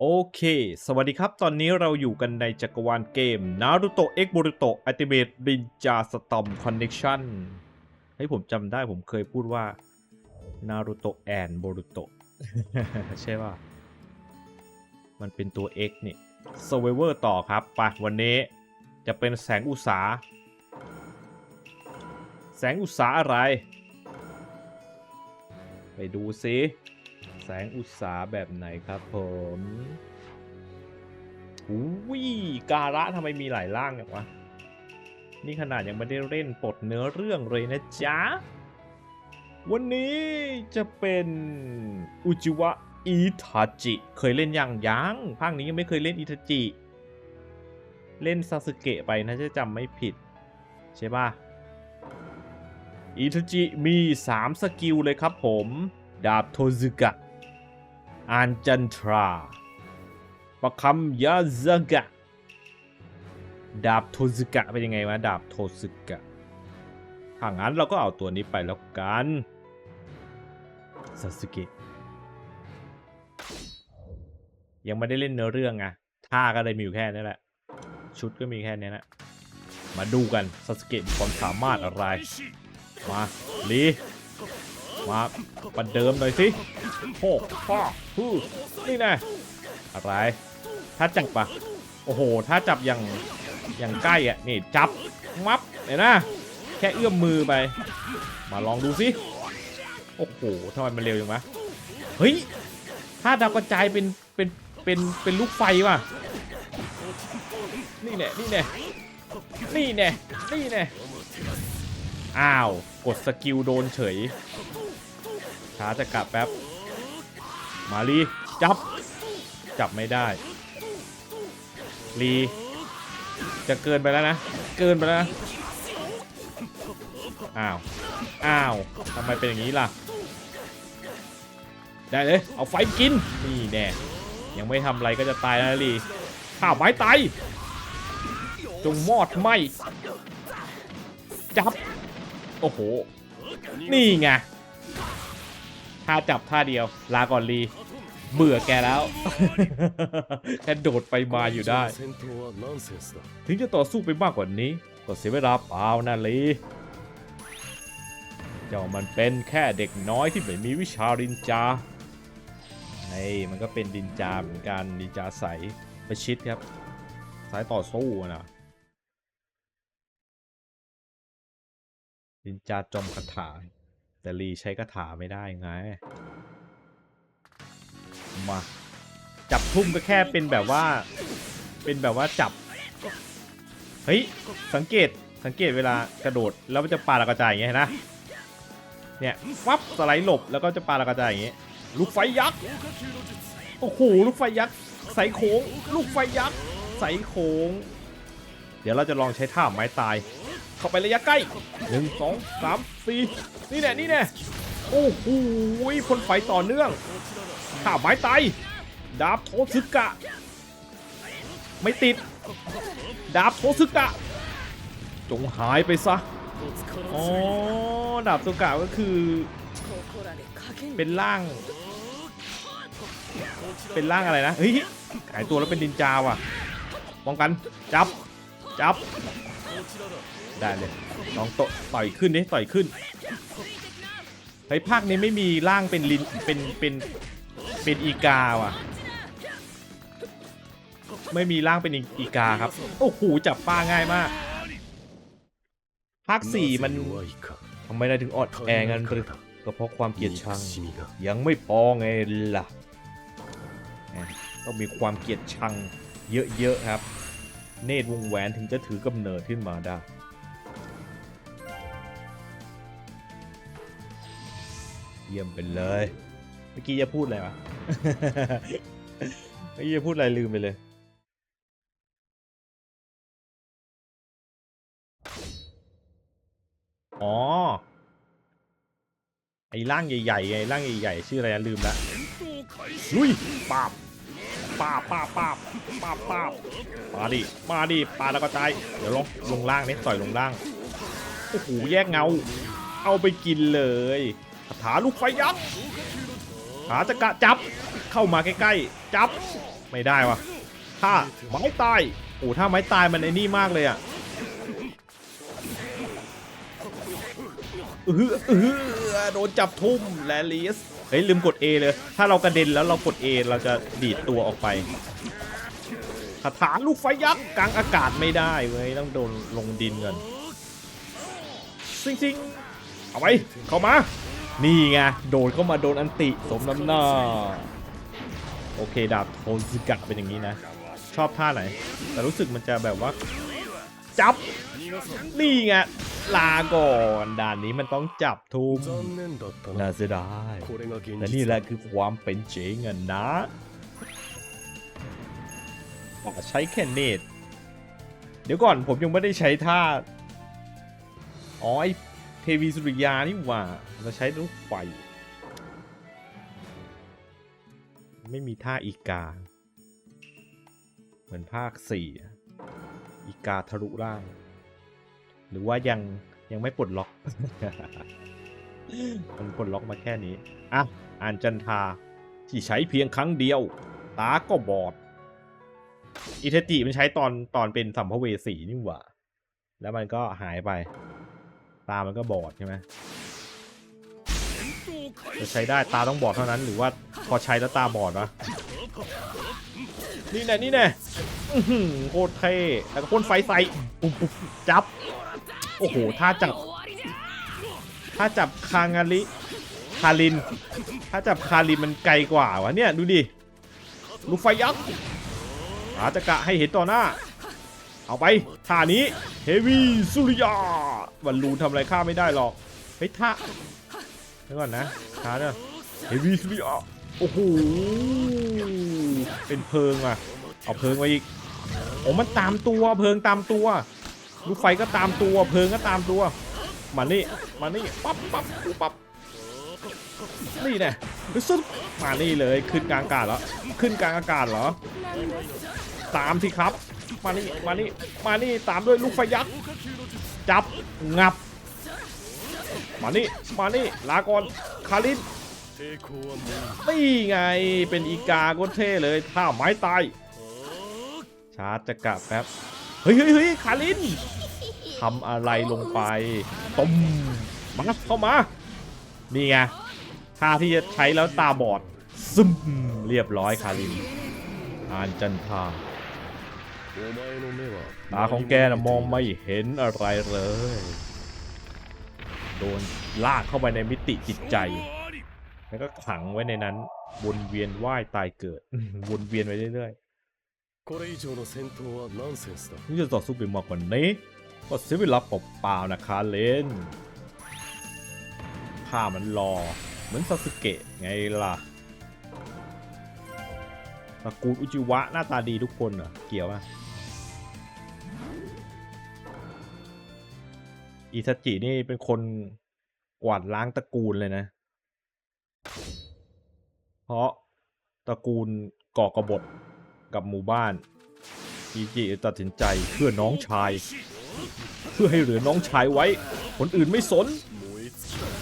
โอเค สวัสดีครับ ตอนนี้เราอยู่กันในจักรวาลเกม Naruto X Boruto Ultimate Ninja Storm Connection เฮ้ผมจำได้ผมเคยพูดว่า Naruto and Boruto ใช่ป่ะ มันเป็นตัว X นี่ Survivor ต่อครับไปวันนี้จะเป็นแสงอุตสา แสงอุตสาอะไร ไปดูซิ แสงอุตสาแบบไหนครับผมอุ้ยการะทำไมมีหลายร่างอย่างวะ นี่ขนาดยังไม่ได้เล่นปลดเนื้อเรื่องเลยนะจ๊ะ วันนี้จะเป็นอุจิวะอิทาจิ เคยเล่นยังยังภาคนี้ยังไม่เคยเล่นอิทาจิ เล่นซาสึเกะไปนะจะจำไม่ผิด ใช่ป่ะอิทาจิมี 3 สกิลเลยครับผม ดาบโทซึกะ อันจันทราประคำยาซากะ ดาบโทซึกะเป็นยังไงวะ ดาบโทซึกะถ้างั้นเราก็เอาตัวนี้ไปแล้วกันซาสึเกะยังไม่ได้เล่นเนื้อเรื่องไงท่าก็เลยมีอยู่แค่นี้แหละ ชุดก็มีแค่นี้แหละ มาดูกันซาสึเกะมีความสามารถอะไร มาลี มาประเดิมหน่อยสิโหพ่อฮู้นี่แน่อะไรถ้าจับปะโอ้โห ถ้าจับอย่างอย่างใกล้อะนี่จับมับเห็นนะ แค่เอื้อมมือไป มาลองดูสิโอ้โหทำไมมันเร็วจังวะเฮ้ยถ้าดาวกระจายเป็นเป็นเป็นเป็นลูกไฟว่ะนี่แน่นี่แน่นี่แน่นี่แน่อ้าว กดสกิลโดนเฉย ช้าจะกลับแป๊บ มาลีจับ จับไม่ได้ ลี จะเกินไปแล้วนะ เกินไปแล้วนะ อ้าว อ้าวทำไมเป็นอย่างนี้ล่ะ ได้เลย เอาไฟกิน นี่แน่ยังไม่ทำอะไรก็จะตายแล้วลีข้าวไม้ตายจงมอดไหมจับ โอ้โห นี่ไง ท่าจับท่าเดียว ลาก่อนลี เบื่อแกแล้ว แค่โดดไปมาอยู่ได้ ถึงจะต่อสู้ไปมากกว่านี้ ก็เสียเวลาเปล่านะลี เจ้ามันเป็นแค่เด็กน้อยที่ไม่มีวิชารินจาไอ้มันก็เป็นดินจาเหมือนกันดินจาใสประชิดครับ สายต่อสู้นะดินจาจอมคาถา แต่ลีใช้คาถาไม่ได้ไง มา จับทุ่มก็แค่เป็นแบบว่า เป็นแบบว่าจับ เฮ้ย สังเกต สังเกตเวลากระโดด แล้วมันจะปาระกระจายอย่างเงี้ยนะ เนี่ยวับสไลด์หลบแล้วก็จะปาระกระจายอย่างเงี้ย ลูกไฟยักษ์ โอ้โห ลูกไฟยักษ์ใสโค้ง ลูกไฟยักษ์ใสโค้ง เดี๋ยวเราจะลองใช้ท่าไม้ตาย เข้าไประยะใกล้หนึ่งสองสามสี่นี่แน่นี่แน่โอ้โหพ่นไฟต่อเนื่องท่าไม้ตายดาบโทซึกะ ไม่ติด ดาบโทซึกะ จงหายไปซะอ๋อดาบโทซึกะก็คือ เป็นร่าง เป็นร่างอะไรนะเฮ้ยหายตัวแล้วเป็นดินจาว่ะป้องกัน จับ จับ ได้เลยน้องโตต่อยขึ้นดิต่อยขึ้นเฮ้ยภาคนี้ไม่มีร่างเป็นลินเป็นเป็นเป็นอีกาว่ะ ไม่มีร่างเป็นอีกาครับ โอ้โหจับป้าง่ายมาก ภาคสี่มันทำไมได้ถึงอดแองันหรือก็เพราะความเกลียดชังยังไม่พอไงล่ะต้องมีความเกลียดชังเยอะๆครับ เนตรวงแหวนถึงจะถือกำเนิดขึ้นมาได้เยี่ยมไปเลย เมื่อกี้จะพูดอะไรวะ เมื่อกี้จะพูดอะไรลืมไปเลย อ๋อ ไอ้ร่างใหญ่ๆไงร่างใหญ่ๆชื่ออะไรนะลืมละลุยปาบ ปาบปาบปาบปาบปามาดิมาดิปาแล้วก็ตายเดี๋ยวลงลงล่างนี่ต่อยลงล่างโอ้โหแยกเงา เอาไปกินเลยคาถาลูกไฟยักษ์ขาจะกะจับเข้ามาใกล้ๆจับไม่ได้วะถ้าไม้ตายโอ้ถ้าไม้ตายมันไอ้นี่มากเลยอะเออเออโดนจับทุ่มแลลิสเฮ้ยลืมกด A เลย ถ้าเรากระเด็นแล้วเรากด A เราจะดีดตัวออกไปคาถาลูกไฟยักษ์กลางอากาศไม่ได้เว้ยต้องโดนลงดินก่อนซิงซิงเอาไปเข้ามา นี่ไงโดนเข้ามาโดนอันติสมน้ำหน้าโอเคดาบโทนซึกะเป็นอย่างนี้นะ ชอบท่าไหน แต่รู้สึกมันจะแบบว่า จับ นี่ไงลาก่อนด่านนี้มันต้องจับทุกน่าเสียดายและนี่แหละคือความเป็นเจ๋งอะนะใช้แค่เนตเดี๋ยวก่อนผมยังไม่ได้ใช้ท่า อ๋อไอเทวีสุริยานี่หว่า เราใช้ลูกไฟ ไม่มีท่าอีกา เหมือนภาคสี่อีกาทะลุร่าง หรือว่ายังยังไม่ปลดล็อกมันปลดล็อกมาแค่นี้อะอ่านจันทาที่ใช้เพียงครั้งเดียว ตาก็บอด อิเทจิมันใช้ตอนตอนเป็นสัมภเวสีนี่หว่า แล้วมันก็หายไป ตามันก็บอดใช่ไหมจะใช้ได้ตาต้องบอดเท่านั้น หรือว่าพอใช้แล้วตาบอดวะนี่แน่นี่แน่อื้อหือโคตรเท่แล้วก็พ่นไฟใส่จับ โอ้โหท่าจับ ถ้าจับคางาลิคาริน ถ้าจับคารินมันไกลกว่าวะเนี่ยดูดิลูกไฟยักษ์อาจะกะให้เห็นต่อหน้า เอาไปท่านี้เฮวีสุริยาวันลูนทำอะไรข้าไม่ได้หรอกเฮ้ยท่าเดี๋ยวก่อนนะท่าเนี่ยเฮวีสุริยาโอ้โหเป็นเพลิงอะเอาเพลิงมาอีกโอ้มันตามตัวเพลิงตามตัว ลูกไฟก็ตามตัวเพลิงก็ตามตัว มานี่มานี่ปั๊บปั๊บปุ๊บ๊บนี่แน่ซึ่งมานี่เลยขึ้นกลางอากาศแล้วขึ้นกลางอากาศเหรอ ตามสิครับ มานี่มานี่มานี่ตามด้วยลูกไฟยักษ์จับงับ มานี่มานี่ลากรคารินนี่ไงเป็นอีกาโกเท่เลยท่าไม้ตายชาร์จจะกะแป๊บ เฮ้ยเฮ้ยคารินทำอะไรลงไปต้มมันเข้ามา นี่ไงท่าที่จะใช้แล้วตาบอด ซึมเรียบร้อยคารินอานจันทาตาของแกนะมองไม่เห็นอะไรเลย โดนลากเข้าไปในมิติจิตใจ แล้วก็ขังไว้ในนั้น วนเวียนไหวตายเกิด วนเวียนไปเรื่อย これ以上の戦闘はナンセンスだ ๆนี่จะต่อสู้ไปมากกว่านี้ ก็เสียเวลาเปล่าๆนะคาเลนข้ามันรอ เหมือนซาสึเกะไงล่ะตระกูลอุจิวะหน้าตาดีทุกคนเหรอ เกี่ยวอะอิทาจินี่เป็นคนกวาดล้างตระกูลเลยนะ เพราะตระกูลก่อกบฏ กับหมู่บ้านจีจีตัดสินใจเพื่อน้องชาย เพื่อให้เหลือน้องชายไว้ คนอื่นไม่สน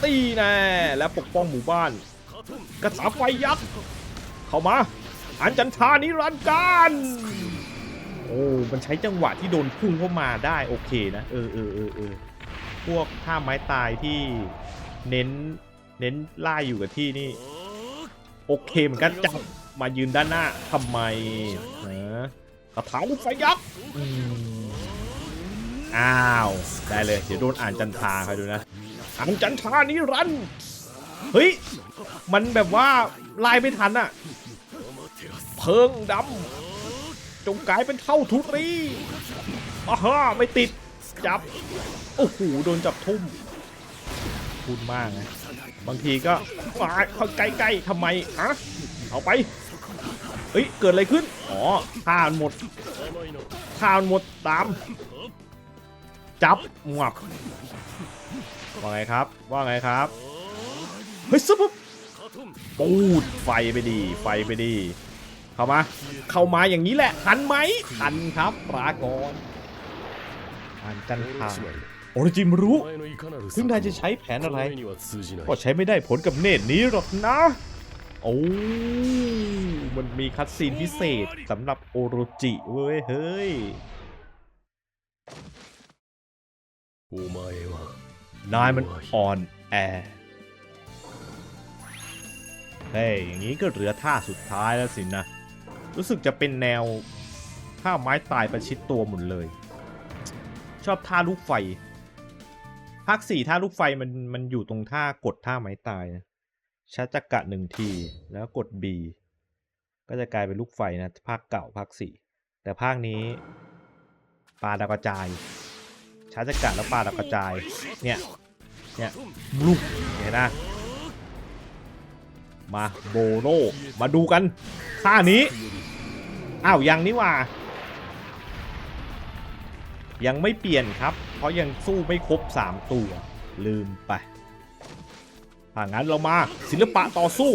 ตีแน่และปกป้องหมู่บ้าน กระสาไฟยักษ์เข้ามา อันจันทานิรันดร์การโอ้ มันใช้จังหวะที่โดนพุ่งเข้ามาได้โอเคนะ เออเออเออเออพวกท่าไม้ตายที่เน้น เน้นล่าอยู่กับที่นี่ โอเคเหมือนกันจัง มายืนด้านหน้าทำไมนะกระถางลูกไฟยักษ์อ้าว ได้เลย เดี๋ยวโดนอ่านจันทราคอยดูนะอ่านจันทรานิรัน เฮ้ย มันแบบว่าไล่ไม่ทันอะเพิงดำจงกลายเป็นเท่าทุรีอ้าฮ่าไม่ติด จับ โอ้โห โดนจับทุ่มพูดมากนะ บางทีก็มาเข้าใกล้ๆทำไมฮะเอาไป เฮ้ย เกิดอะไรขึ้น อ๋อข่ามัหมดข่ามัหมดตาม จับหมักว่าไงครับ ว่าไงครับ เฮ้ยซุปปูดไฟไปดี ไฟไปดี เข้ามา เข้ามาอย่างนี้แหละทันไหมทันครับปรากรอันจันทางโอริจิมรู้ ซึ่งนายจะใช้แผนอะไร ก็ใช้ไม่ได้ผลกับเนตรนี้หรอกนะ โอ้มันมีคัตซีนพิเศษสำหรับโอโรจิเว้ย เฮ้ยโอ้ไม่ะนายมันอ่อนแอเฮ้ยอย่างนี้ก็เหลือท่าสุดท้ายแล้วสินะ รู้สึกจะเป็นแนวท่าไม้ตายประชิดตัวหมดเลย ชอบท่าลูกไฟ ภาคสี่ท่าลูกไฟมันมันอยู่ตรงท่ากดท่าไม้ตายนะ ชัจักระหนึ่งที แล้วกด B ก็จะกลายเป็นลูกไฟนะ ภาคเก่าภาคสี่แต่ภาคนี้ปลาดาวกระจาย ชาร์จกระแล้วปลาดาวกระจาย เนี่ย เนี่ยลูกเห็นนะ มาโบโนมาดูกันท่านี้ อ้าว ยังนี่ว่า ยังไม่เปลี่ยนครับ เพราะยังสู้ไม่ครบ 3 ตัว ลืมไป ถ้างั้นเรามาศิลปะต่อสู้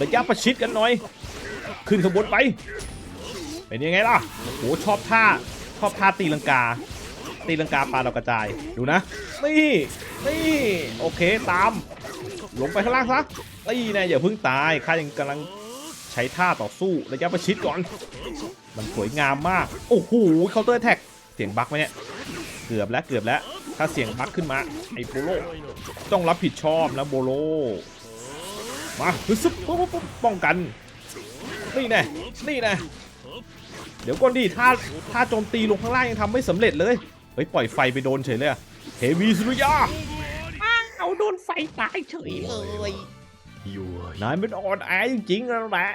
ระยะประชิดกันหน่อย ขึ้นขบวนไป เป็นยังไงล่ะโอ้ชอบท่าชอบท่าตีลังกา ตีลังกาปลาดากระจายดูนะนี่นี่โอเคตาม ลงไปข้างล่างซะนี่นะอย่าเพิ่งตายข้ายังกำลังใช้ท่าต่อสู้ระยะประชิดก่อน มันสวยงามมาก โอ้โหเคาน์เตอร์แท็ก สียงบั๊กไหมเนี่ย เกือบแล้วเกือบแล้ว ถ้าเสียงบั๊กขึ้นมา ไอ้โบโลต้องรับผิดชอบนะโบโล มาฮึซึบปุ๊บปุ๊บปุ๊บป้องกัน นี่แน่นี่แน่เดี๋ยวก่อนดิท่าท่าโจมตีลงข้างล่างยังทำไม่สำเร็จเลย เฮ้ย ปล่อยไฟไปโดนเฉยเลยอะเฮวีสุริยาเอาโดนไฟตายเฉยเลย弱いนายเป็นอ่อนแอจริงๆแล้วแหละ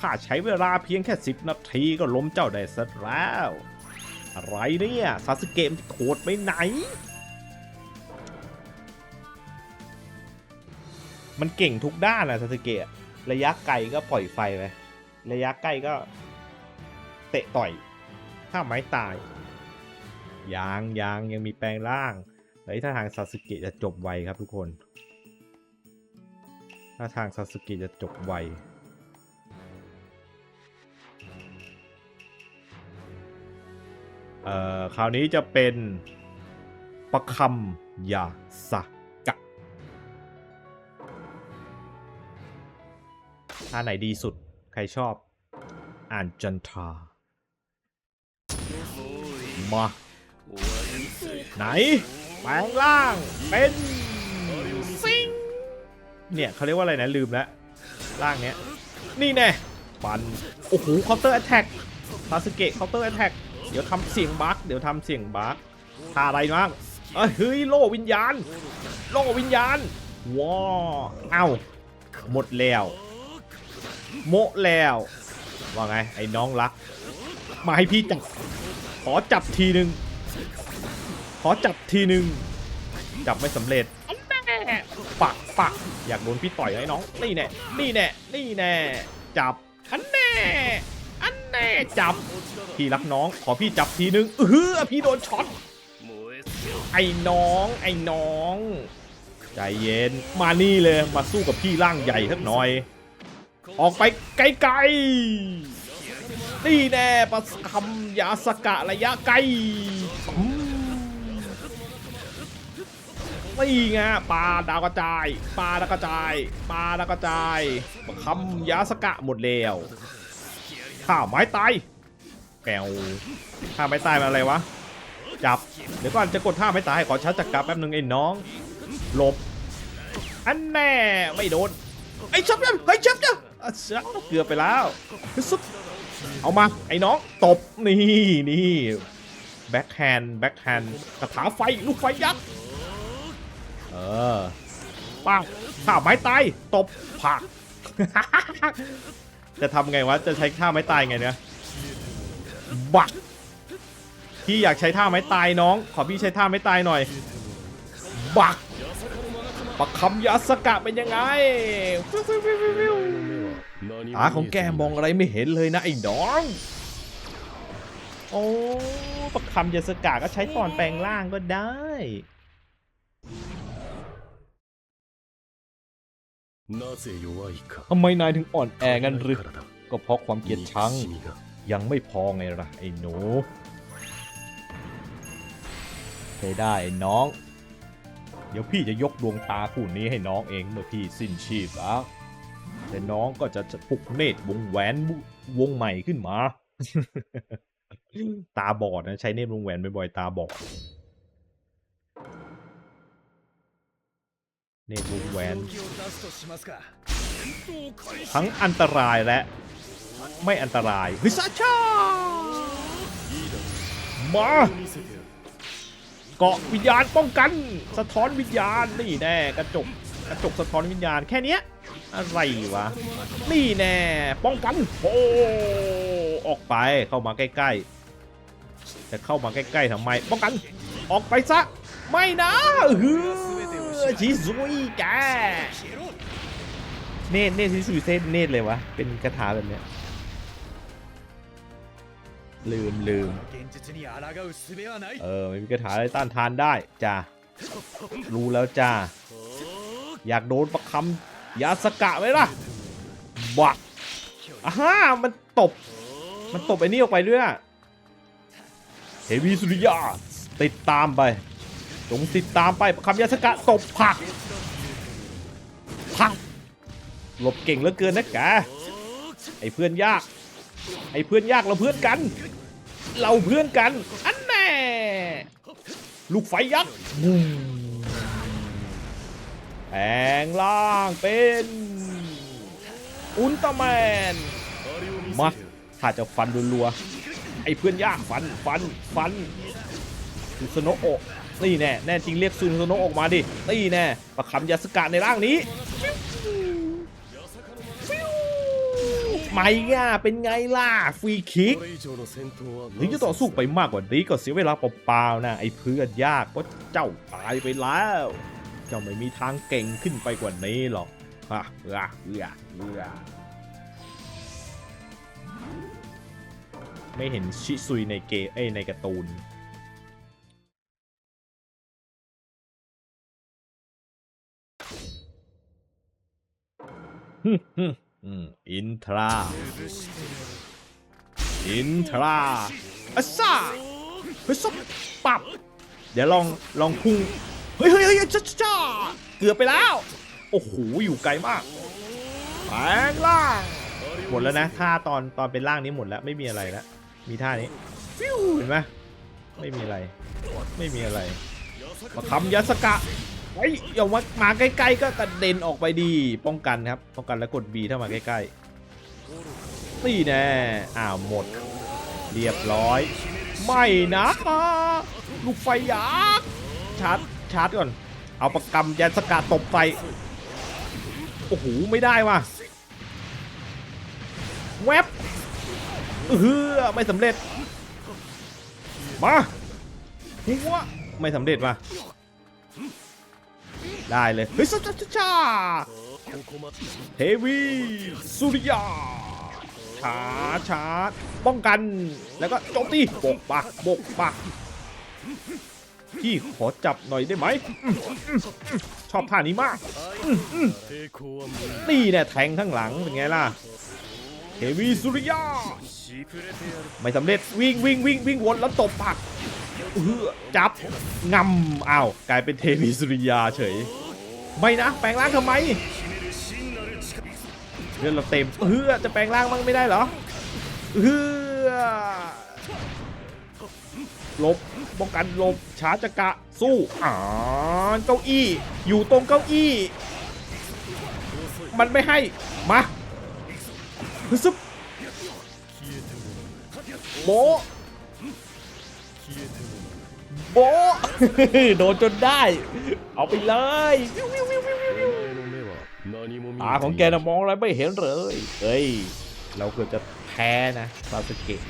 ข้าใช้เวลาเพียงแค่สิบนาทีก็ล้มเจ้าได้ซะแล้ว อะไรเนี่ยซาสึเกะมันโหดไปไหน มันเก่งทุกด้านอะซาสึเกะระยะไกลก็ปล่อยไฟไประยะใกล้ก็ เตะต่อย ถ้าไม้ตายยังยังยังมีแปลงร่างเฮ้ยถ้าทางซาสึเกะจะจบไวครับทุกคน ถ้าทางซาสึกิจะจบไว อ่อคราวนี้จะเป็นประคำยาสกะท่าไหนดีสุด ใครชอบ อ่านจันทรามา ไหน แปลงร่าง เป็นซิงเนี่ยเขาเรียกว่าอะไรนะ ลืมแล้ว ร่างเนี้ย นี่แน่ปัน โอ้โห เคาน์เตอร์แอตแทกซาสเกะเคาน์เตอร์แอตแทก เดี๋ยวทำเสียงบั๊กเดี๋ยวทำเสียงบั๊กท่าอะไรบ้างเฮ้ยโลวิญญาณ โลวิญญาณว้าวเอ้าหมดแล้วโมแล้วว่าไงไอ้น้องรัก มาให้พี่จับขอจับทีหนึ่งขอจับทีหนึ่งจับไม่สำเร็จปักปักอยากโดนพี่ต่อยไอ้น้องนี่แน่นี่แน่นี่แน่จับอันแน่ น่จับพี่รักน้องขอพี่จับทีนึงเออพี่โดนช็อตไอ้น้อง ไอ้น้อง ใจเย็นมานี่เลยมาสู้กับพี่ร่างใหญ่สักหน่อย ออกไปไกลๆนี่แน่ประคำยาสกะระยะไกลนี่ไงปลาดาวกระจายปลาดาวกระจายปลาดาวกระจายประคำยาสกะหมดแล้ว ข้าไม้ตายแกวท่าไม้ตายมันอะไรวะ จับ เดี๋ยวก่อนจะกดท่าไม้ตายขอชาร์จจักรแป๊บนึงไอ้น้องหลบ อันแน่ไม่โดนไอ้ชับเนี่ยไอ้ชับเนี่ยเสือเกือบไปแล้วซุบเอามาไอ้น้องตบนี่นี่แบ็คแฮนด์แบ็คแฮนด์กระถาไฟลูกไฟยักษ์เออป้างท่าไม้ตายตบผัก จะทำไงวะ จะใช้ท่าไม้ตายไงเนี่ยบักพี่อยากใช้ท่าไม้ตายน้อง ขอพี่ใช้ท่าไม้ตายหน่อย บักปักคำยาสกะเป็นยังไงตาของแกมองอะไรไม่เห็นเลยนะไอ้น้อง โอ้ปักคำยาสกะก็ใช้ตอนแปลงร่างก็ได้ ทำไมนายถึงอ่อนแอกันหรือ ก็เพราะความเกลียดชังยังไม่พอไงล่ะไอ้หนูใช้ได้ไน้อง เดี๋ยวพี่จะยกดวงตาคู่นี้ให้น้องเองเมื่อพี่สิ้นชีพแล้วแต่น้องก็จะจะปลุกเนตรวงแหวนวงใหม่ขึ้นมา ตาบอดนะใช้เนตรวงแหวนบ่อยๆตาบอด เนบูมแวนทั้งอันตรายและไม่อันตรายฮิซาชามาเกาะวิญญาณป้องกัน สะท้อนวิญญาณนี่แน่กระจกกระจกสะท้อนวิญญาณแค่นี้อะไรวะ นี่แน่ป้องกันโอ้ออกไปเข้ามาใกล้ๆจะเข้ามาใกล้ๆทำไม ป้องกัน ออกไปซะ ไม่นะเฮ้ อชิซุยจ้เนตเนตชิซุยเส้นเนตเลยวะ เป็นกระถาแบบเนี้ยลืมลืมเออไม่มีกระถาอะไรต้านทานได้จ้ารู้แล้วจ้าอยากโดนประคำยาสกะไหมล่ะบักอ้าฮะมันตบ มันตบไอ้นี่ออกไปด้วยเฮวีสุริยาติดตามไป จงติดตามไปคำยาสกะตบผักผักหลบเก่งเหลือเกินนะแกไอ้เพื่อนยาก ไอ้เพื่อนยากเราเพื่อนกัน เราเพื่อนกัน อันแน่ลูกไฟยักษ์แปลงล่างเป็นอุลตร้าแมนมาถ้าจะฟันรัวๆไอ้เพื่อนยากฟันฟันฟันคุสโนโอ นี่แน่แน่จริงเรียกซูนโซโนะออกมาดินี่แน่ประคำยาสกะในร่างนี้ไม่ง่าเป็นไงล่ะฟรีคิกถึงจะต่อสู้ไปมากกว่านี้ก็เสียเวลาเปล่าๆนะไอ้เพื่อนยากเพราะเจ้าตายไปแล้ว เจ้าไม่มีทางเก่งขึ้นไปกว่านี้หรอกฮะเอือเอือเอือไม่เห็นชิซุยในเกมเอ้ในการ์ตูน อินทรา อินทราอัสซาเฮ้ยซบปับ เดี๋ยวลองลองพุ่งเฮ้ยเฮ้ยเฮ้ยจ้าจ้าเกือบไปแล้ว โอ้โห อยู่ไกลมากแปลงร่าง หมดแล้วนะท่าตอนตอนเป็นร่างนี้หมดแล้วไม่มีอะไรแล้ว มีท่านี้เห็นไหมไม่มีอะไร ไม่มีอะไรมาทำยาสกะ ไอ้ยอย่ามามาใกล้ๆก็กระเด็นออกไปดีป้องกันครับป้องกันแล้วกด B ถ้ามาใกล้ๆนี่แน่อ้าวหมด เรียบร้อย ไม่นะลูกไฟยักษ์ชาร์จชาร์จก่อน เอาประกำยันสกัดตบไฟโอ้โหไม่ได้ว่ะแวบเออไม่สำเร็จมาหัวไม่สำเร็จว่ะ ได้เลยเฮ้ยซาซาชาเฮวีสุริยาชาชาป้องกัน แล้วก็โจมตีบกปักบกปักพี่ขอจับหน่อยได้ไหม ชอบท่านี้มาก นี่แน่แทงข้างหลังเป็นไงล่ะเฮวีสุริยา ไม่สำเร็จวิ่งวิ่งวิ่งวิ่งวนแล้วตบปัก จับงำอ้าวกลายเป็นเทวีสุริยาเฉย ไม่นะ แปลงร่างทำไมเลือดเราเต็มเฮือจะแปลงร่างมั้งไม่ได้เหรอเฮือลบป้องกันลบชาจักะสู้อ่าเก้าอี้ อยู่ตรงเก้าอี้ มันไม่ให้ มาซึบโบ โบโดนจนได้ เอาไปเลยตาของแกนะมองอะไรไม่เห็นเลย เฮ้ย เราเกือบจะแพ้นะซาสเกะ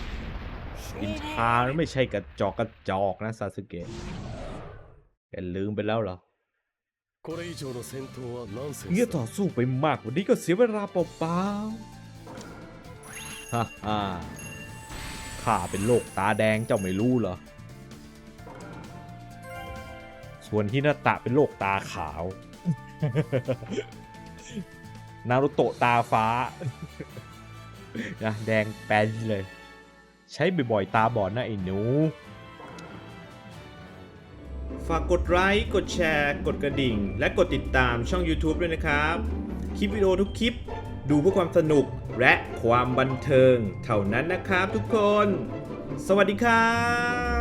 อินทาไม่ใช่กระจอกกระจอกนะซาสเกะแกลืมไปแล้วเหรอเงี้ยต่อสู้ไปมากวันนี้ก็เสียเวลาเปล่าๆฮ่าฮ่า ข้าเป็นโรคตาแดงเจ้าไม่รู้เหรอ ส่วนฮินาตะเป็นโรคตาขาว นารุโตะตาฟ้านะแดงแปนเลย ใช้บ่อยๆ ตาบอดนะไอ้หนู ฝากกดไลค์ กดแชร์ กดกระดิ่ง และกดติดตามช่อง YouTube ด้วยนะครับ คลิปวิดีโอทุกคลิป ดูเพื่อความสนุก และความบันเทิงเท่านั้นนะครับทุกคน สวัสดีครับ